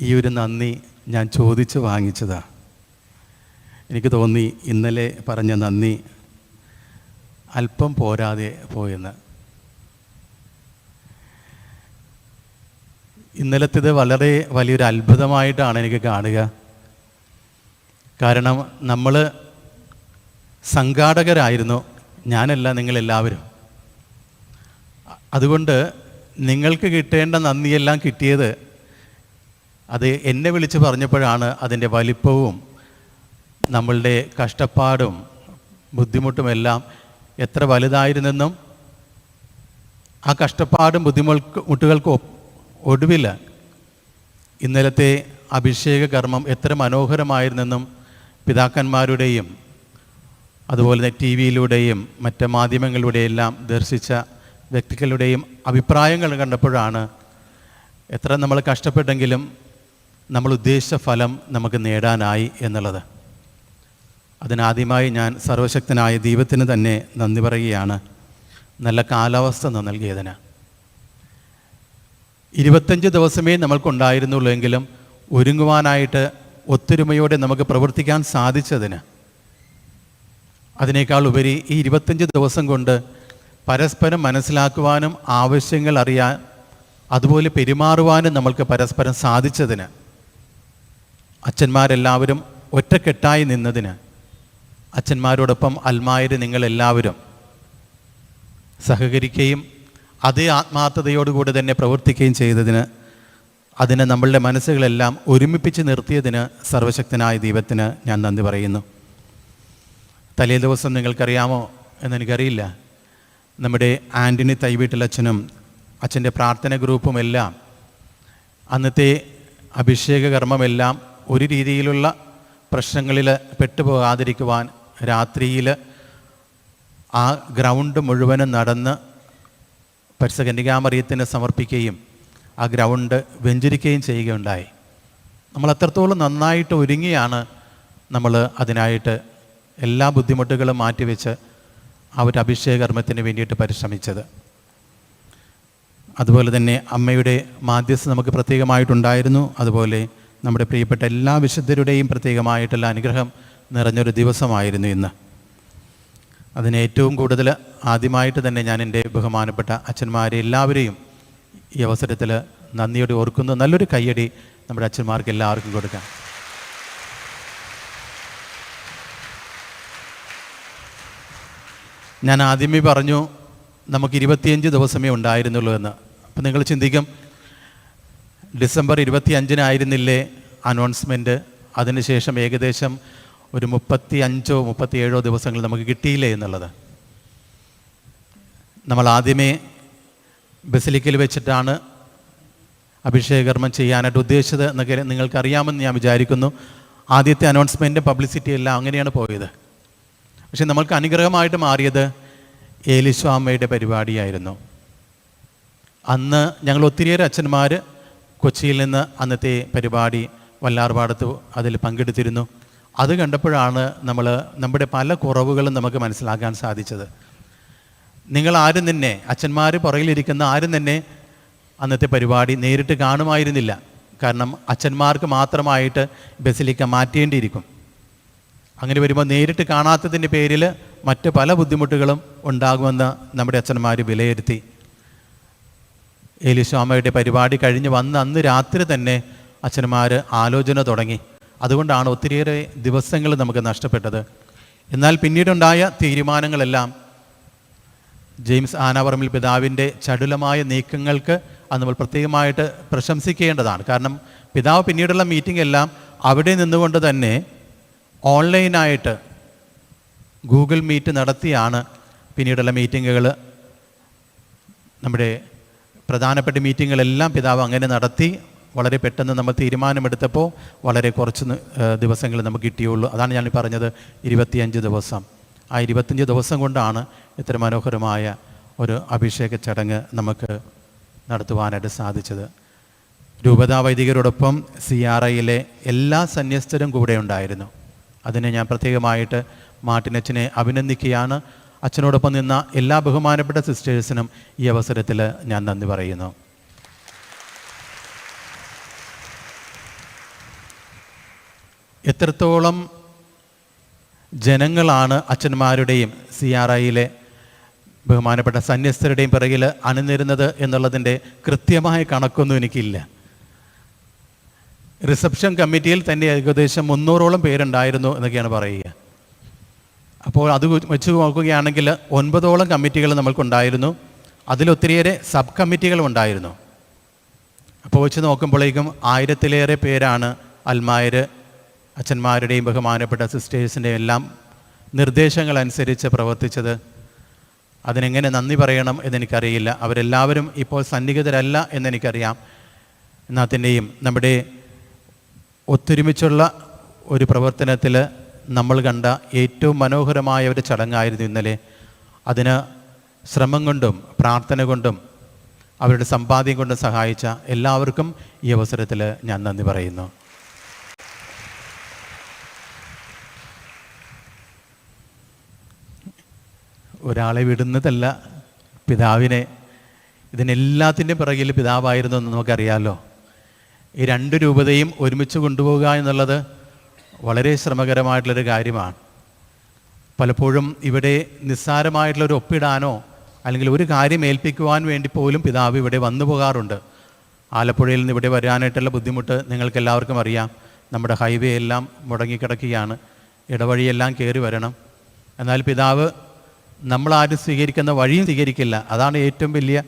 ഈ ഒരു നന്ദി ഞാൻ ചോദിച്ച് വാങ്ങിച്ചതാ. എനിക്ക് തോന്നി ഇന്നലെ പറഞ്ഞ നന്ദി അല്പം പോരാതെ പോയെന്ന്. ഇന്നലത്തേത് വളരെ വലിയൊരു അത്ഭുതമായിട്ടാണ് എനിക്ക് കാണുക. കാരണം നമ്മൾ സംഘാടകരായിരുന്നു ഞാനല്ല നിങ്ങളെല്ലാവരും. അതുകൊണ്ട് നിങ്ങൾക്ക് കിട്ടേണ്ട നന്ദിയെല്ലാം കിട്ടിയത് അത് എന്നെ വിളിച്ച് പറഞ്ഞപ്പോഴാണ് അതിന്റെ വലിപ്പവും നമ്മളുടെ കഷ്ടപ്പാടും ബുദ്ധിമുട്ടുമെല്ലാം എത്ര വലുതായിരുന്നെന്നും ആ കഷ്ടപ്പാടും ബുദ്ധിമുട്ടുകൾക്ക് ഒടുവിൽ ഇന്നലത്തെ അഭിഷേക കർമ്മം എത്ര മനോഹരമായിരുന്നെന്നും പിതാക്കന്മാരുടെയും അതുപോലെ തന്നെ ടി വിയിലൂടെയും മറ്റ് മാധ്യമങ്ങളിലൂടെയെല്ലാം ദർശിച്ച വ്യക്തികളുടെയും അഭിപ്രായങ്ങൾ കണ്ടപ്പോഴാണ് എത്ര നമ്മൾ കഷ്ടപ്പെട്ടെങ്കിലും നമ്മൾ ഉദ്ദേശിച്ച ഫലം നമുക്ക് നേടാനായി എന്നുള്ളത്. അതിനാദ്യമായി ഞാൻ സർവശക്തനായ ദൈവത്തിന് തന്നെ നന്ദി പറയുകയാണ്. നല്ല കാലാവസ്ഥ നൽകിയതിന്. ഇരുപത്തഞ്ച് ദിവസമേ നമ്മൾക്കുണ്ടായിരുന്നുള്ളൂ എങ്കിലും ഒരുങ്ങുവാനായിട്ട് ഒത്തൊരുമയോടെ നമുക്ക് പ്രവർത്തിക്കാൻ സാധിച്ചതിന്. അതിനേക്കാൾ ഉപരി ഈ ഇരുപത്തഞ്ച് ദിവസം കൊണ്ട് പരസ്പരം മനസ്സിലാക്കുവാനും ആവശ്യങ്ങൾ അറിയാൻ അതുപോലെ പെരുമാറുവാനും നമ്മൾക്ക് പരസ്പരം സാധിച്ചതിന്. അച്ഛന്മാരെല്ലാവരും ഒറ്റക്കെട്ടായി നിന്നതിന് അച്ഛന്മാരോടൊപ്പം അൽമായര് നിങ്ങളെല്ലാവരും സഹകരിക്കുകയും അതേ ആത്മാർത്ഥതയോടുകൂടി തന്നെ പ്രവർത്തിക്കുകയും ചെയ്തതിന് അതിനെ നമ്മളുടെ മനസ്സുകളെല്ലാം ഒരുമിപ്പിച്ച് നിർത്തിയതിന് സർവശക്തനായ ദൈവത്തിന് ഞാൻ നന്ദി പറയുന്നു. തലേ ദിവസം നിങ്ങൾക്കറിയാമോ എന്നെനിക്കറിയില്ല. നമ്മുടെ ആന്റണി തൈവീട്ടിലച്ഛനും അച്ഛന്റെ പ്രാർത്ഥന ഗ്രൂപ്പുമെല്ലാം അന്നത്തെ അഭിഷേക കർമ്മമെല്ലാം ഒരു രീതിയിലുള്ള പ്രശ്നങ്ങളിൽ പെട്ടുപോകാതിരിക്കുവാൻ രാത്രിയിൽ ആ ഗ്രൗണ്ട് മുഴുവനും നടന്ന് പരിസ കന്യകാമറിയത്തിന് സമർപ്പിക്കുകയും ആ ഗ്രൗണ്ട് വെഞ്ചരിക്കുകയും ചെയ്യുകയുണ്ടായി. നമ്മൾ അത്രത്തോളം നന്നായിട്ട് ഒരുങ്ങിയാണ് നമ്മൾ അതിനായിട്ട് എല്ലാ ബുദ്ധിമുട്ടുകളും മാറ്റിവെച്ച് ആ ഒരു അഭിഷേക കർമ്മത്തിന് വേണ്ടിയിട്ട് പരിശ്രമിച്ചത്. അതുപോലെ തന്നെ അമ്മയുടെ മാധ്യസ്ഥ നമുക്ക് പ്രത്യേകമായിട്ടുണ്ടായിരുന്നു. അതുപോലെ നമ്മുടെ പ്രിയപ്പെട്ട എല്ലാ വിശുദ്ധരുടെയും പ്രത്യേകമായിട്ടുള്ള അനുഗ്രഹം നിറഞ്ഞൊരു ദിവസമായിരുന്നു ഇന്ന്. അതിന് ഏറ്റവും കൂടുതൽ ആദ്യമായിട്ട് തന്നെ ഞാൻ എന്റെ ബഹുമാനപ്പെട്ട അച്ഛന്മാരെ എല്ലാവരെയും ഈ അവസരത്തിൽ നന്ദിയോടെ ഓർക്കുന്നു. നല്ലൊരു കയ്യടി നമ്മുടെ അച്ഛന്മാർക്ക് എല്ലാവർക്കും കൊടുക്കാം. ഞാൻ ആദ്യമേ പറഞ്ഞു നമുക്ക് ഇരുപത്തിയഞ്ച് ദിവസമേ ഉണ്ടായിരുന്നുള്ളൂ എന്ന്. അപ്പം നിങ്ങൾ ചിന്തിക്കും ഡിസംബർ ഇരുപത്തി അഞ്ചിനായിരുന്നില്ലേ അനൗൺസ്മെന്റ്? അതിനുശേഷം ഏകദേശം ഒരു മുപ്പത്തി അഞ്ചോ മുപ്പത്തിയേഴോ ദിവസങ്ങൾ നമുക്ക് കിട്ടിയില്ലേ എന്നുള്ളത്. നമ്മൾ ആദ്യമേ ബസിലിക്കൽ വെച്ചിട്ടാണ് അഭിഷേകകർമ്മം ചെയ്യാനായിട്ട് ഉദ്ദേശിച്ചത് എന്നൊക്കെ നിങ്ങൾക്കറിയാമെന്ന് ഞാൻ വിചാരിക്കുന്നു. ആദ്യത്തെ അനൗൺസ്മെന്റ് പബ്ലിസിറ്റി എല്ലാം അങ്ങനെയാണ് പോയത്. പക്ഷെ നമ്മൾക്ക് അനുഗ്രഹമായിട്ട് മാറിയത് ഏലിസ്വാമയുടെ പരിപാടിയായിരുന്നു. അന്ന് ഞങ്ങൾ ഒത്തിരിയേറെ അച്ഛന്മാർ കൊച്ചിയിൽ നിന്ന് അന്നത്തെ പരിപാടി വല്ലാർപാടത്ത് അതിൽ പങ്കെടുത്തിരുന്നു. അത് കണ്ടപ്പോഴാണ് നമ്മൾ നമ്മുടെ പല കുറവുകളും നമുക്ക് മനസ്സിലാക്കാൻ സാധിച്ചത്. നിങ്ങൾ ആരും തന്നെ അച്ഛന്മാർ പുറകിലിരിക്കുന്ന ആരും തന്നെ അന്നത്തെ പരിപാടി നേരിട്ട് കാണുമായിരുന്നില്ല. കാരണം അച്ഛന്മാർക്ക് മാത്രമായിട്ട് ബസിലിക്ക മാറ്റേണ്ടിയിരിക്കും. അങ്ങനെ വരുമ്പോൾ നേരിട്ട് കാണാത്തതിന്റെ പേരിൽ മറ്റ് പല ബുദ്ധിമുട്ടുകളും ഉണ്ടാകുമെന്ന് നമ്മുടെ അച്ഛന്മാർ വിലയിരുത്തി. ഏലിസ്വാമയുടെ പരിപാടി കഴിഞ്ഞ് വന്ന് അന്ന് രാത്രി തന്നെ അച്ഛന്മാർ ആലോചന തുടങ്ങി. അതുകൊണ്ടാണ് ഒത്തിരിയേറെ ദിവസങ്ങൾ നമുക്ക് നഷ്ടപ്പെട്ടത്. എന്നാൽ പിന്നീടുണ്ടായ തീരുമാനങ്ങളെല്ലാം ജെയിംസ് ആനാപറമ്പിൽ പിതാവിന്റെ ചടുലമായ നീക്കങ്ങൾക്ക് അത് നമ്മൾ പ്രത്യേകമായിട്ട് പ്രശംസിക്കേണ്ടതാണ്. കാരണം പിതാവ് പിന്നീടുള്ള മീറ്റിംഗ് എല്ലാം അവിടെ നിന്നുകൊണ്ട് തന്നെ ഓൺലൈനായിട്ട് ഗൂഗിൾ മീറ്റ് നടത്തിയാണ് പിന്നീടുള്ള മീറ്റിങ്ങുകൾ നമ്മുടെ പ്രധാനപ്പെട്ട മീറ്റിങ്ങുകളെല്ലാം പിതാവ് അങ്ങനെ നടത്തി വളരെ പെട്ടെന്ന് നമ്മൾ തീരുമാനമെടുത്തപ്പോൾ വളരെ കുറച്ച് ദിവസങ്ങൾ നമുക്ക് കിട്ടിയുള്ളൂ. അതാണ് ഞാൻ പറഞ്ഞത് ഇരുപത്തിയഞ്ച് ദിവസം. ആ ഇരുപത്തഞ്ച് ദിവസം കൊണ്ടാണ് ഇത്ര മനോഹരമായ ഒരു അഭിഷേക ചടങ്ങ് നമുക്ക് നടത്തുവാനായിട്ട് സാധിച്ചത്. രൂപതാ വൈദികരോടൊപ്പം സി ആർ ഐയിലെ എല്ലാ സന്യസ്തരും കൂടെ ഉണ്ടായിരുന്നു. അതിനെ ഞാൻ പ്രത്യേകമായിട്ട് മാട്ടിനച്ഛനെ അഭിനന്ദിക്കുകയാണ്. അച്ഛനോടൊപ്പം നിന്ന എല്ലാ ബഹുമാനപ്പെട്ട സിസ്റ്റേഴ്സിനും ഈ അവസരത്തിൽ ഞാൻ നന്ദി പറയുന്നു. എത്രത്തോളം ജനങ്ങളാണ് അച്ഛന്മാരുടെയും സി ആർ ഐയിലെ ബഹുമാനപ്പെട്ട സന്യസ്തരുടെയും പിറകിൽ അണിനിരുന്നത് എന്നുള്ളതിന്റെ കൃത്യമായ കണക്കൊന്നും എനിക്കില്ല. റിസപ്ഷൻ കമ്മിറ്റിയിൽ തന്നെ ഏകദേശം മുന്നൂറോളം പേരുണ്ടായിരുന്നു എന്നൊക്കെയാണ് പറയുക. അപ്പോൾ അത് വെച്ച് നോക്കുകയാണെങ്കിൽ ഒൻപതോളം കമ്മിറ്റികൾ നമ്മൾക്കുണ്ടായിരുന്നു. അതിലൊത്തിരിയേറെ സബ് കമ്മിറ്റികളും ഉണ്ടായിരുന്നു. അപ്പോൾ വെച്ച് നോക്കുമ്പോഴേക്കും ആയിരത്തിലേറെ പേരാണ് അൽമായർ അച്ഛന്മാരുടെയും ബഹുമാനപ്പെട്ട സിസ്റ്റേഴ്സിന്റെയും എല്ലാം നിർദ്ദേശങ്ങൾ അനുസരിച്ച് പ്രവർത്തിച്ചത്. അതിനെങ്ങനെ നന്ദി പറയണം എന്നെനിക്കറിയില്ല. അവരെല്ലാവരും ഇപ്പോൾ സന്നിഹിതരല്ല എന്നെനിക്കറിയാം. എന്നാൽ തന്നെയും നമ്മുടെ ഒത്തൊരുമിച്ചുള്ള ഒരു പ്രവർത്തനത്തിൽ നമ്മൾ കണ്ട ഏറ്റവും മനോഹരമായ ഒരു ചടങ്ങായിരുന്നു ഇന്നലെ. അതിന് ശ്രമം കൊണ്ടും പ്രാർത്ഥന കൊണ്ടും അവരുടെ സമ്പാദ്യം കൊണ്ടും സഹായിച്ച എല്ലാവർക്കും ഈ അവസരത്തിൽ ഞാൻ നന്ദി പറയുന്നു. ഒരാളെ വിടുന്നതല്ല പിതാവിനെ. ഇതിനെല്ലാത്തിന്റെ പിറകിൽ പിതാവായിരുന്നു എന്ന് നമുക്കറിയാമല്ലോ ഈ രണ്ട് രൂപതയും ഒരുമിച്ച് കൊണ്ടുപോകുക എന്നുള്ളത് വളരെ ശ്രമകരമായിട്ടുള്ളൊരു കാര്യമാണ്. പലപ്പോഴും ഇവിടെ നിസ്സാരമായിട്ടുള്ളൊരു ഒപ്പിടാനോ അല്ലെങ്കിൽ ഒരു കാര്യം ഏൽപ്പിക്കുവാൻ വേണ്ടി പോലും പിതാവ് ഇവിടെ വന്നു പോകാറുണ്ട്. ആലപ്പുഴയിൽ നിന്ന് ഇവിടെ വരാനായിട്ടുള്ള ബുദ്ധിമുട്ട് നിങ്ങൾക്കെല്ലാവർക്കും അറിയാം. നമ്മുടെ ഹൈവേ എല്ലാം മുടങ്ങിക്കിടക്കുകയാണ്. ഇടവഴിയെല്ലാം കയറി വരണം. എന്നാൽ പിതാവ് നമ്മളാരും സ്വീകരിക്കുന്ന വഴിയും സ്വീകരിക്കില്ല. അതാണ് ഏറ്റവും വലിയ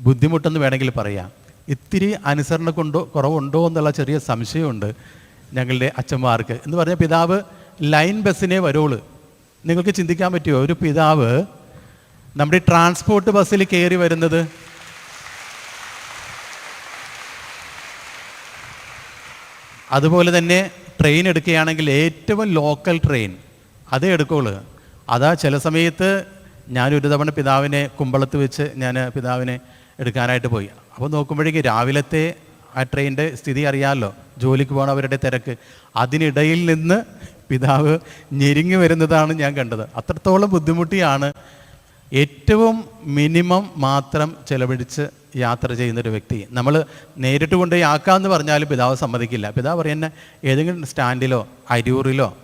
ബുദ്ധിമുട്ടെന്ന് വേണമെങ്കിൽ പറയാം. ഇത്തിരി അനുസരണ കൊണ്ടോ കുറവുണ്ടോ എന്നുള്ള ചെറിയ സംശയമുണ്ട്. ഞങ്ങളുടെ അച്ഛന്മാർക്ക്. എന്ന് പറഞ്ഞാൽ പിതാവ് ലൈൻ ബസ്സിനെ വരുള്ളൂ നിങ്ങൾക്ക് ചിന്തിക്കാൻ പറ്റുമോ ഒരു പിതാവ് നമ്മുടെ ട്രാൻസ്പോർട്ട് ബസ്സിൽ കയറി വരുന്നത്. അതുപോലെ തന്നെ ട്രെയിൻ എടുക്കുകയാണെങ്കിൽ ഏറ്റവും ലോക്കൽ ട്രെയിൻ. അതേ എടുക്കുള്ളൂ. അതാ ചില സമയത്ത് ഞാനൊരു തവണ പിതാവിനെ കുമ്പളത്ത് വെച്ച് ഞാൻ പിതാവിനെ എടുക്കാനായിട്ട് പോയി. അപ്പോൾ നോക്കുമ്പോഴേക്ക് രാവിലത്തെ ആ ട്രെയിനിന്റെ സ്ഥിതി അറിയാമല്ലോ. ജോലിക്ക് പോകണവരുടെ തിരക്ക്. അതിനിടയിൽ നിന്ന് പിതാവ് ഞെരുങ്ങി വരുന്നതാണ് ഞാൻ കണ്ടത്. അത്രത്തോളം ബുദ്ധിമുട്ടിയാണ് ഏറ്റവും മിനിമം മാത്രം ചെലവഴിച്ച് യാത്ര ചെയ്യുന്നൊരു വ്യക്തി. നമ്മൾ നേരിട്ട് കൊണ്ടുപോയി ആക്കാമെന്ന് പറഞ്ഞാലും പിതാവ് സമ്മതിക്കില്ല. പിതാവ് പറയുന്ന ഏതെങ്കിലും സ്റ്റാൻഡിലോ അരൂറിലോ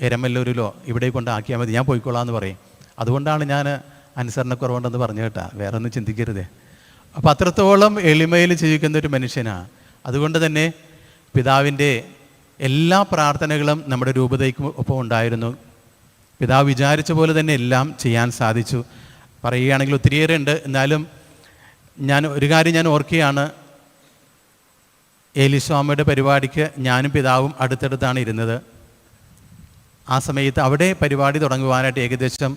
എരമല്ലൂരിലോ ഇവിടെ കൊണ്ട് ആക്കിയാൽ മതി. ഞാൻ പോയിക്കോളാം എന്ന് പറയും. അതുകൊണ്ടാണ് ഞാൻ അനുസരണക്കുറവുണ്ടെന്ന് പറഞ്ഞു കേട്ടാ. വേറെ ഒന്നും ചിന്തിക്കരുതേ. അപ്പോൾ അത്രത്തോളം എളിമയിൽ ജീവിക്കുന്ന ഒരു മനുഷ്യനാണ് അതുകൊണ്ട് തന്നെ പിതാവിന്റെ എല്ലാ പ്രാർത്ഥനകളും നമ്മുടെ രൂപതയ്ക്ക് ഒപ്പം ഉണ്ടായിരുന്നു. പിതാവ് വിചാരിച്ച പോലെ തന്നെ എല്ലാം ചെയ്യാൻ സാധിച്ചു. പറയുകയാണെങ്കിൽ ഒത്തിരിയേറെ ഉണ്ട്. എന്നാലും ഞാൻ ഒരു കാര്യം ഞാൻ ഓർക്കുകയാണ്. ഏലിസ്വാമിയുടെ പരിപാടിക്ക് ഞാനും പിതാവും അടുത്തടുത്താണ് ഇരുന്നത്. ആ സമയത്ത് അവിടെ പരിപാടി തുടങ്ങുവാനായിട്ട് ഏകദേശം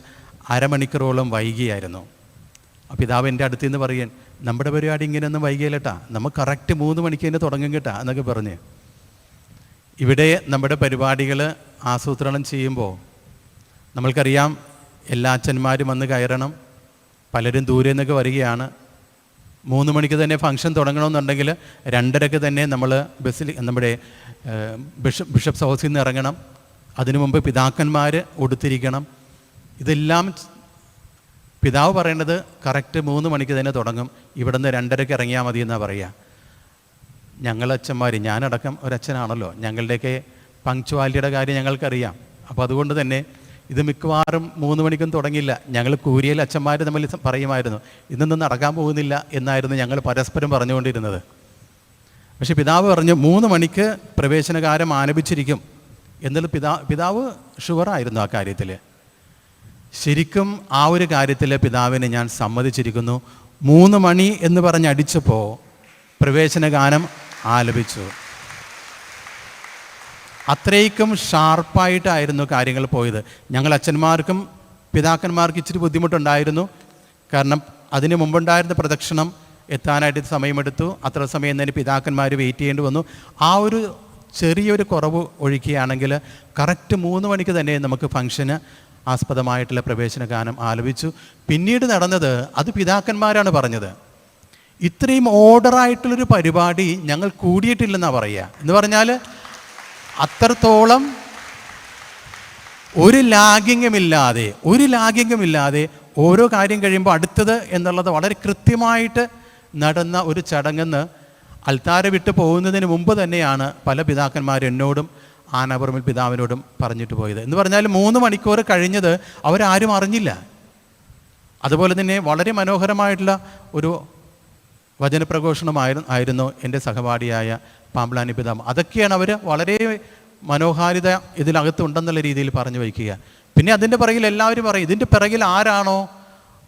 അരമണിക്കൂറോളം വൈകിയായിരുന്നു. പിതാവ് എന്റെ അടുത്ത് നിന്ന് പറയൻ നമ്മുടെ പരിപാടി ഇങ്ങനെയൊന്നും വൈകിയില്ലട്ടാ. നമുക്ക് കറക്റ്റ് മൂന്ന് മണിക്ക് തന്നെ തുടങ്ങും കേട്ടാ എന്നൊക്കെ പറഞ്ഞ്. ഇവിടെ നമ്മുടെ പരിപാടികൾ ആസൂത്രണം ചെയ്യുമ്പോൾ നമ്മൾക്കറിയാം എല്ലാ അച്ഛന്മാരും വന്ന് കയറണം പലരും ദൂരെ നിന്നൊക്കെ വരികയാണ്. മൂന്ന് മണിക്ക് തന്നെ ഫംഗ്ഷൻ തുടങ്ങണമെന്നുണ്ടെങ്കിൽ രണ്ടരക്ക് തന്നെ നമ്മൾ ബസ്സിൽ നമ്മുടെ ബിഷപ്പ് ബിഷപ്പ് ബിഷപ്സ് ഹൗസിൽ നിന്ന് ഇറങ്ങണം. അതിനു മുമ്പ് പിതാക്കന്മാർ ഉടുത്തിരിക്കണം ഇതെല്ലാം പിതാവ് പറയേണ്ടത് കറക്റ്റ് മൂന്ന് മണിക്ക് തന്നെ തുടങ്ങും. ഇവിടുന്ന് രണ്ടരയ്ക്ക് ഇറങ്ങിയാൽ മതി എന്നാണ് പറയുക ഞങ്ങളച്ഛന്മാർ ഞാനടക്കം ഒരച്ഛനാണല്ലോ. ഞങ്ങളുടെയൊക്കെ പങ്ക്ച്വാലിറ്റിയുടെ കാര്യം ഞങ്ങൾക്കറിയാം. അപ്പോൾ അതുകൊണ്ട് തന്നെ ഇത് മിക്കവാറും മൂന്ന് മണിക്കും തുടങ്ങില്ല ഞങ്ങൾ കൂരിയൽ അച്ഛന്മാർ തമ്മിൽ പറയുമായിരുന്നു. ഇന്നൊന്നും നടക്കാൻ പോകുന്നില്ല എന്നായിരുന്നു ഞങ്ങൾ പരസ്പരം പറഞ്ഞുകൊണ്ടിരുന്നത്. പക്ഷെ പിതാവ് പറഞ്ഞു മൂന്ന് മണിക്ക് പ്രവേശനകാരം ആലപിച്ചിരിക്കും എന്നുള്ള പിതാ പിതാവ് ഷുവറായിരുന്നു ആ കാര്യത്തിൽ ശരിക്കും ആ ഒരു കാര്യത്തിൽ പിതാവിനെ ഞാൻ സമ്മതിച്ചിരിക്കുന്നു. മൂന്ന് മണി എന്ന് പറഞ്ഞ് അടിച്ചപ്പോൾ പ്രവേശന ഗാനം ആലപിച്ചു. അത്രയ്ക്കും ഷാർപ്പായിട്ടായിരുന്നു കാര്യങ്ങൾ പോയത്. ഞങ്ങൾ അച്ഛന്മാർക്കും പിതാക്കന്മാർക്കും ഇച്ചിരി ബുദ്ധിമുട്ടുണ്ടായിരുന്നു. കാരണം അതിന് മുമ്പുണ്ടായിരുന്ന പ്രദക്ഷിണം എത്താനായിട്ട് സമയമെടുത്തു. അത്ര സമയം തന്നെ പിതാക്കന്മാർ വെയിറ്റ് ചെയ്യേണ്ടി വന്നു. ആ ഒരു ചെറിയൊരു കുറവ് ഒഴിക്കുകയാണെങ്കിൽ കറക്റ്റ് മൂന്ന് മണിക്ക് തന്നെ നമുക്ക് ഫംഗ്ഷന് ആസ്പദമായിട്ടുള്ള പ്രവേശന ഗാനം ആലപിച്ചു. പിന്നീട് നടന്നത് അത് പിതാക്കന്മാരാണ് പറഞ്ഞത്. ഇത്രയും ഓർഡറായിട്ടുള്ളൊരു പരിപാടി ഞങ്ങൾ കൂടിയിട്ടില്ലെന്നാണ് പറയുക. എന്ന് പറഞ്ഞാൽ അത്രത്തോളം ഒരു ലാഗിങ്ങുമില്ലാതെ ഒരു ലാഗിങ്ങുമില്ലാതെ ഓരോ കാര്യം കഴിയുമ്പോൾ അടുത്തത് എന്നുള്ളത് വളരെ കൃത്യമായിട്ട് നടന്ന ഒരു ചടങ്ങെന്ന് അൽത്താര വിട്ടു പോകുന്നതിന് മുമ്പ് തന്നെയാണ് പല പിതാക്കന്മാർ എന്നോടും ആനാപുറമിൽ പിതാവിനോടും പറഞ്ഞിട്ട് പോയത്. എന്ന് പറഞ്ഞാൽ മൂന്ന് മണിക്കൂർ കഴിഞ്ഞത് അവരാരും അറിഞ്ഞില്ല. അതുപോലെ തന്നെ വളരെ മനോഹരമായിട്ടുള്ള ഒരു വചനപ്രഘോഷണമായിരുന്നു ആയിരുന്നു എന്റെ സഹപാഠിയായ പാമ്പ്ലാനി പിതാവ്. അതൊക്കെയാണ് അവർ വളരെ മനോഹാരിത ഇതിനകത്ത് ഉണ്ടെന്നുള്ള രീതിയിൽ പറഞ്ഞു വയ്ക്കുക. പിന്നെ അതിന്റെ പിറകിൽ എല്ലാവരും പറയും ഇതിന്റെ പിറകിൽ ആരാണോ?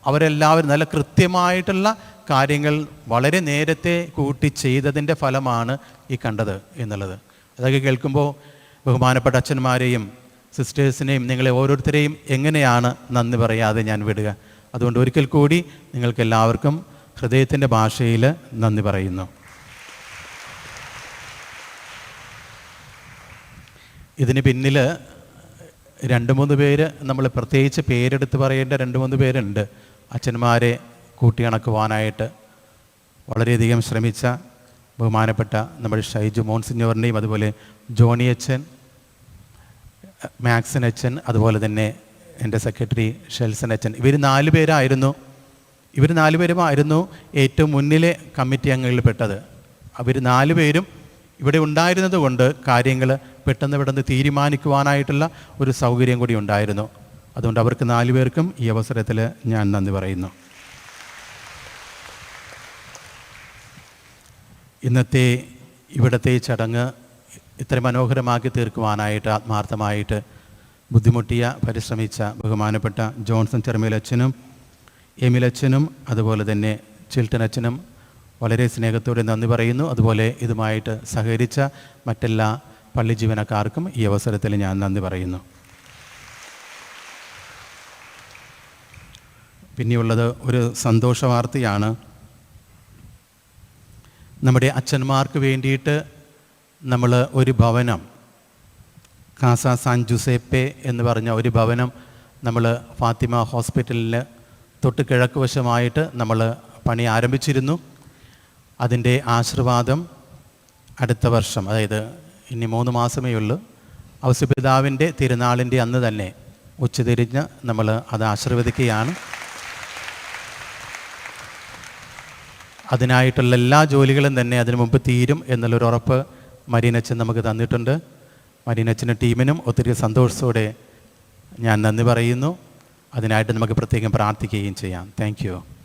അവരെല്ലാവരും നല്ല കൃത്യമായിട്ടുള്ള കാര്യങ്ങൾ വളരെ നേരത്തെ കൂട്ടി ചെയ്തതിന്റെ ഫലമാണ് ഈ കണ്ടത് എന്നുള്ളത്. അതൊക്കെ കേൾക്കുമ്പോൾ ബഹുമാനപ്പെട്ട അച്ഛന്മാരെയും സിസ്റ്റേഴ്സിനെയും നിങ്ങളെ ഓരോരുത്തരെയും എങ്ങനെയാണ് നന്ദി പറയാതെ ഞാൻ വിടുക? അതുകൊണ്ട് ഒരിക്കൽ കൂടി നിങ്ങൾക്കെല്ലാവർക്കും ഹൃദയത്തിന്റെ ഭാഷയിൽ നന്ദി പറയുന്നു. ഇതിന് പിന്നിൽ രണ്ട് മൂന്ന് പേര് നമ്മൾ പ്രത്യേകിച്ച് പേരെടുത്ത് പറയേണ്ട രണ്ട് മൂന്ന് പേരുണ്ട്. അച്ഛന്മാരെ കൂട്ടിയണക്കുവാനായിട്ട് വളരെയധികം ശ്രമിച്ച ബഹുമാനപ്പെട്ട നമ്മുടെ ഷൈജു മോൻസിഞ്ഞോറിന്റെയും അതുപോലെ ജോണി അച്ഛൻ മാക്സൻ അച്ഛൻ അതുപോലെ തന്നെ എന്റെ സെക്രട്ടറി ഷെൽസൻ അച്ഛൻ. ഇവർ നാല് പേരായിരുന്നു. ഇവർ നാല് പേരുമായിരുന്നു ഏറ്റവും മുന്നിലെ കമ്മിറ്റി അംഗങ്ങളിൽ പെട്ടത് അവർ നാല് പേരും ഇവിടെ ഉണ്ടായിരുന്നത് കൊണ്ട് കാര്യങ്ങൾ പെട്ടെന്ന് പെട്ടെന്ന് തീരുമാനിക്കുവാനായിട്ടുള്ള ഒരു സൗകര്യം കൂടി ഉണ്ടായിരുന്നു. അതുകൊണ്ട് അവർക്ക് നാല് പേർക്കും ഈ അവസരത്തിൽ ഞാൻ നന്ദി പറയുന്നു. ഇന്നത്തെ ഇവിടുത്തെ ചടങ്ങ് ഇത്ര മനോഹരമാക്കി തീർക്കുവാനായിട്ട് ആത്മാർത്ഥമായിട്ട് ബുദ്ധിമുട്ടിയ പരിശ്രമിച്ച ബഹുമാനപ്പെട്ട ജോൺസൺ ചെറുമേലച്ഛനും എമിലച്ഛനും അതുപോലെ തന്നെ ചിൽട്ടൻ അച്ഛനും വളരെ സ്നേഹത്തോടെ നന്ദി പറയുന്നു. അതുപോലെ ഇതുമായിട്ട് സഹകരിച്ച മറ്റെല്ലാ പള്ളി ജീവനക്കാർക്കും ഈ അവസരത്തിൽ ഞാൻ നന്ദി പറയുന്നു. പിന്നെയുള്ളത് ഒരു സന്തോഷ വാർത്തയാണ് നമ്മുടെ അച്ഛന്മാർക്ക് വേണ്ടിയിട്ട് നമ്മൾ ഒരു ഭവനം കാസ സാൻ ജുസേപ്പെ എന്ന് പറഞ്ഞ ഒരു ഭവനം നമ്മൾ ഫാത്തിമ ഹോസ്പിറ്റലിന് തൊട്ട് കിഴക്ക് വശമായിട്ട് നമ്മൾ പണി ആരംഭിച്ചിരുന്നു. അതിന്റെ ആശീർവാദം അടുത്ത വർഷം അതായത് ഇനി മൂന്ന് മാസമേ ഉള്ളൂ. ഔസപിതാവിന്റെ തിരുനാളിന്റെ അന്ന് തന്നെ ഉച്ചതിരിഞ്ഞ് നമ്മൾ അത് ആശീർവദിക്കുകയാണ്. അതിനായിട്ടുള്ള എല്ലാ ജോലികളും തന്നെ അതിനു മുമ്പ് തീരും എന്നുള്ളൊരു ഉറപ്പ് മരീനച്ചൻ നമുക്ക് തന്നിട്ടുണ്ട്. മരീനച്ചന്റെ ടീമിനും ഒത്തിരി സന്തോഷത്തോടെ ഞാൻ നന്ദി പറയുന്നു. അതിനായിട്ട് നമുക്ക് പ്രത്യേകം പ്രാർത്ഥിക്കുകയും ചെയ്യാം. താങ്ക്